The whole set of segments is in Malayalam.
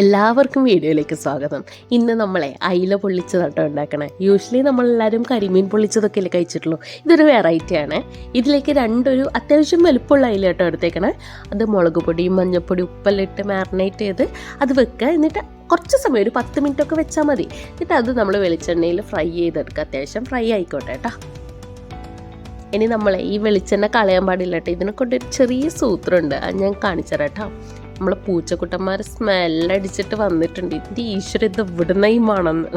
എല്ലാവർക്കും വീഡിയോയിലേക്ക് സ്വാഗതം. ഇന്ന് നമ്മളെ അയില പൊള്ളിച്ചതാട്ടോ ഉണ്ടാക്കണേ. യൂഷ്വലി നമ്മളെല്ലാവരും കരിമീൻ പൊള്ളിച്ചതൊക്കെ അല്ലേ കഴിച്ചിട്ടുള്ളൂ. ഇതൊരു വെറൈറ്റി ആണ്. ഇതിലേക്ക് രണ്ടൊരു അത്യാവശ്യം വലുപ്പമുള്ള അയില കേട്ടോ എടുത്തേക്കണേ. അത് മുളക് പൊടിയും മഞ്ഞൾപ്പൊടി ഉപ്പെല്ലാം ഇട്ട് മാറിനേറ്റ് ചെയ്ത് അത് വെക്കുക. എന്നിട്ട് കുറച്ച് സമയം ഒരു പത്ത് മിനിറ്റ് ഒക്കെ വെച്ചാൽ മതി. എന്നിട്ട് അത് നമ്മൾ വെളിച്ചെണ്ണയിൽ ഫ്രൈ ചെയ്തെടുക്കുക. അത്യാവശ്യം ഫ്രൈ ആയിക്കോട്ടെ കേട്ടോ. ഇനി നമ്മളെ ഈ വെളിച്ചെണ്ണ കളയാൻ പാടില്ല കേട്ടോ. ഇതിനെ ചെറിയ സൂത്രമുണ്ട്. അത് ഞാൻ കാണിച്ചു തരാം കേട്ടോ. നമ്മളെ പൂച്ചക്കുട്ടന്മാർ സ്മെല്ലടിച്ചിട്ട് വന്നിട്ടുണ്ട്. ഇതിന്റെ ഈശ്വര ഇത് ഇവിടുന്നയുമാണെന്ന്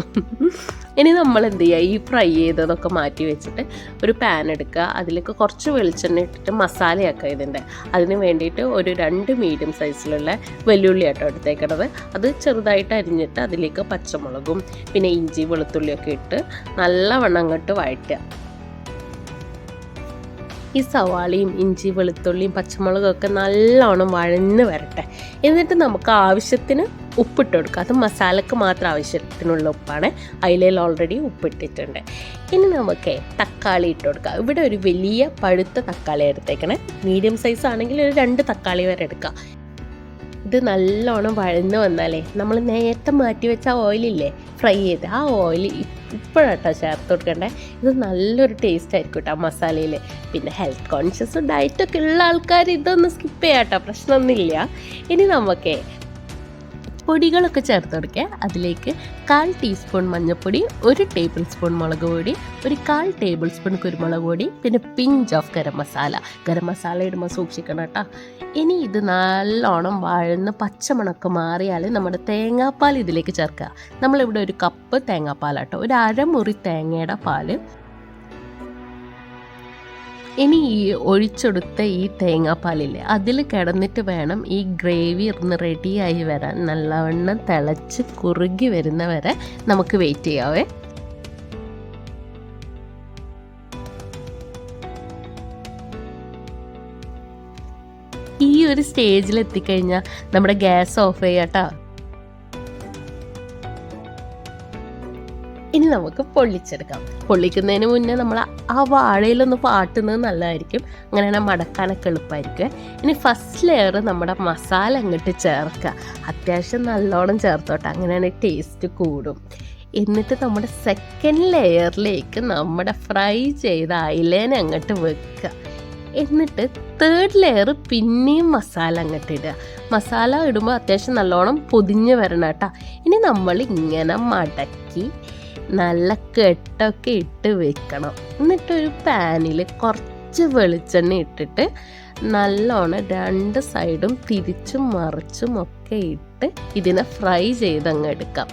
ഇനി നമ്മൾ എന്ത് ചെയ്യുക ഈ ഫ്രൈ ചെയ്തതൊക്കെ മാറ്റി വെച്ചിട്ട് ഒരു പാൻ എടുക്കുക. അതിലേക്ക് കുറച്ച് വെളിച്ചെണ്ണ ഇട്ടിട്ട് മസാലയാക്കുക ഇതിന്റെ. അതിന് വേണ്ടിയിട്ട് ഒരു രണ്ട് മീഡിയം സൈസിലുള്ള വെല്ലുള്ളി ആട്ടോ എടുത്തേക്കണത്. അത് ചെറുതായിട്ട് അരിഞ്ഞിട്ട് അതിലേക്ക് പച്ചമുളകും പിന്നെ ഇഞ്ചി വെളുത്തുള്ളിയൊക്കെ ഇട്ട് നല്ലവണ്ണം അങ്ങോട്ട് വഴറ്റുക. ഈ സവാളയും ഇഞ്ചി വെളുത്തുള്ളിയും പച്ചമുളകൊക്കെ നല്ലോണം വഴന്ന് വരട്ടെ. എന്നിട്ട് നമുക്ക് ആവശ്യത്തിന് ഉപ്പിട്ട് കൊടുക്കുക അത് മസാലക്ക് മാത്രം ആവശ്യത്തിനുള്ള ഉപ്പാണ്. അതിലേൽ ഓൾറെഡി ഉപ്പിട്ടിട്ടുണ്ട്. ഇനി നമുക്ക് തക്കാളി ഇട്ട് കൊടുക്കുക ഇവിടെ ഒരു വലിയ പഴുത്ത തക്കാളി എടുത്തേക്കണേ. മീഡിയം സൈസ് ആണെങ്കിൽ ഒരു രണ്ട് തക്കാളി വരെ എടുക്കുക ഇത് നല്ലോണം വഴന്ന് വന്നാലേ നമ്മൾ നേരത്തെ മാറ്റി വെച്ച ഓയിലില്ലേ ഫ്രൈ ചെയ്ത്. ആ ഓയിൽ ഇപ്പോഴാട്ടോ ചേർത്ത് കൊടുക്കണ്ടേ? ഇത് നല്ലൊരു ടേസ്റ്റ് ആയിരിക്കും കേട്ടോ മസാലയിൽ പിന്നെ ഹെൽത്ത് കോൺഷ്യസ് ഡയറ്റൊക്കെ ഉള്ള ആൾക്കാർ ഇതൊന്ന് സ്കിപ്പ് ചെയ്യാട്ടോ. പ്രശ്നമൊന്നുമില്ല ഇനി നമുക്ക് പൊടികളൊക്കെ ചേർത്ത് കൊടുക്കുക അതിലേക്ക് കാൽ ടീസ്പൂൺ മഞ്ഞൾപ്പൊടി ഒരു ടേബിൾ സ്പൂൺ മുളക് പൊടി ഒരു കാൽ ടേബിൾ സ്പൂൺ കുരുമുളക് പൊടി പിന്നെ പിഞ്ച് ഓഫ് ഗരം മസാല. ഗരം മസാല ഇടുമ്പോൾ സൂക്ഷിക്കണം കേട്ടോ. ഇനി ഇത് നല്ലോണം വാഴുന്ന പച്ചമണക്ക് മാറിയാൽ നമ്മുടെ തേങ്ങാപ്പാൽ ഇതിലേക്ക് ചേർക്കുക. നമ്മളിവിടെ ഒരു കപ്പ് തേങ്ങാപ്പാലാട്ടോ. ഒരു അരമുറി തേങ്ങയുടെ പാൽ ഇനി ഈ ഒഴിച്ചെടുത്ത ഈ തേങ്ങാപ്പാലില്ലേ അതിൽ കിടന്നിട്ട് വേണം ഈ ഗ്രേവി ഒന്ന് റെഡിയായി വരാൻ. നല്ലവണ്ണം തിളച്ച് കുറുകി വരുന്നവരെ നമുക്ക് വെയിറ്റ് ചെയ്യാവേ. ഈ ഒരു സ്റ്റേജിൽ എത്തിക്കഴിഞ്ഞാൽ നമ്മുടെ ഗ്യാസ് ഓഫ് ചെയ്യാട്ടോ ഇനി നമുക്ക് പൊള്ളിച്ചെടുക്കാം. പൊള്ളിക്കുന്നതിന് മുന്നേ നമ്മൾ ആ വാഴയിലൊന്ന് പാട്ടുന്നത് നല്ലതായിരിക്കും. അങ്ങനെയാണ് മടക്കാനൊക്കെ എളുപ്പമായിരിക്കും ഇനി ഫസ്റ്റ് ലെയർ നമ്മുടെ മസാല അങ്ങോട്ട് ചേർക്കുക. അത്യാവശ്യം നല്ലോണം ചേർത്തോട്ടെ അങ്ങനെയാണ് ടേസ്റ്റ് കൂടും. എന്നിട്ട് നമ്മുടെ സെക്കൻഡ് ലെയറിലേക്ക് നമ്മുടെ ഫ്രൈ ചെയ്ത അയിലേനെ അങ്ങോട്ട് വെക്കുക. എന്നിട്ട് തേർഡ് ലെയർ പിന്നെയും മസാല അങ്ങോട്ട് ഇടുക. മസാല ഇടുമ്പോൾ അത്യാവശ്യം നല്ലോണം പൊതിഞ്ഞ് വരണം കേട്ടോ. ഇനി നമ്മൾ ഇങ്ങനെ മടക്കി നല്ല കെട്ടൊക്കെ ഇട്ട് വെക്കണം. എന്നിട്ടൊരു പാനിൽ കുറച്ച് വെളിച്ചെണ്ണ ഇട്ടിട്ട് നല്ലോണം രണ്ട് സൈഡും തിരിച്ചും മറിച്ചും ഒക്കെ ഇട്ട് ഇതിനെ ഫ്രൈ ചെയ്ത് അങ്ങ് എടുക്കാം.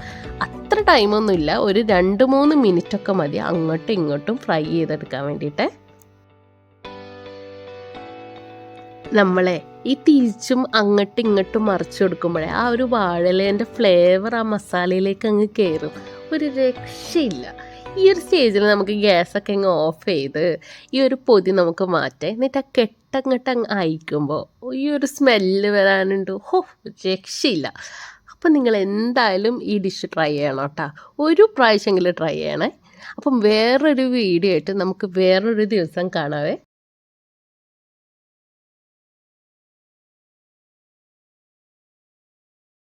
അത്ര ടൈമൊന്നുമില്ല. ഒരു രണ്ട് മൂന്ന് മിനിറ്റ് ഒക്കെ മതി അങ്ങോട്ടും ഇങ്ങോട്ടും ഫ്രൈ ചെയ്തെടുക്കാൻ വേണ്ടിയിട്ട്. നമ്മളെ ഈ തിരിച്ചും അങ്ങോട്ടും ഇങ്ങോട്ടും മറിച്ചു കൊടുക്കുമ്പോഴേ ആ ഒരു വാഴലേന്റെ ഫ്ലേവർ ആ മസാലയിലേക്ക് അങ്ങ് കയറും. ഒരു രക്ഷയില്ല. ഈ ഒരു സ്റ്റേജിൽ നമുക്ക് ഗ്യാസൊക്കെ അങ്ങ് ഓഫ് ചെയ്ത് ഈ ഒരു പൊതി നമുക്ക് മാറ്റാം എന്നിട്ട് ആ കെട്ടങ്ങട്ട് അങ്ങ് അയക്കുമ്പോൾ ഈ ഒരു സ്മെല്ല് വരാനുണ്ട്. ഹോ രക്ഷയില്ല. അപ്പം നിങ്ങൾ എന്തായാലും ഈ ഡിഷ് ട്രൈ ചെയ്യണം കേട്ടോ. ഒരു പ്രാവശ്യമെങ്കിലും ട്രൈ ചെയ്യണേ. അപ്പം വേറൊരു വീഡിയോ ആയിട്ട് നമുക്ക് വേറൊരു ദിവസം കാണാവേ.